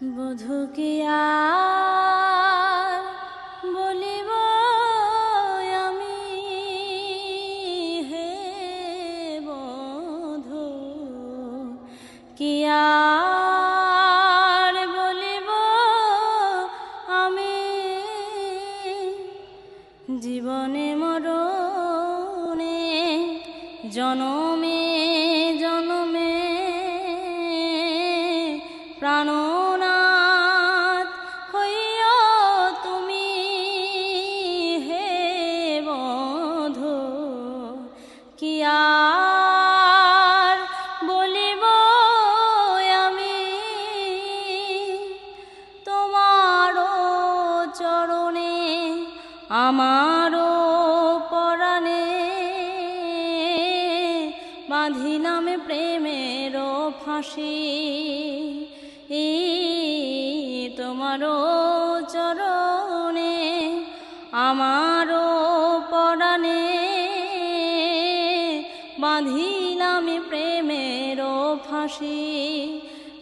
বধু আর বলিব আমি হে বধু বলিব আমি? জীবনে মরণে জনমে জনমে প্রাণনাথ আমারও পরাণে বাঁধিলাম প্রেমের ফাঁসি। ই তোমারও চরণে আমারও পরাণে বাঁধিলাম প্রেমের ফাঁসি।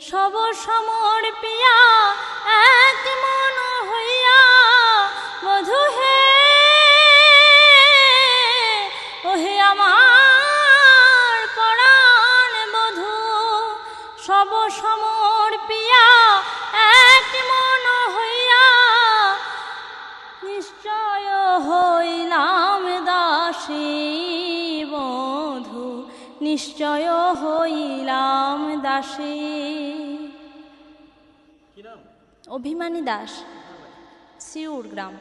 সব সমর পিয়া এক সব সমর পিয়া এক মন হইয়া নিশ্চয় হইলাম দাসী বধু নিশ্চয় হইলাম দাসী। অভিমানী দাস সিউর গ্রাম।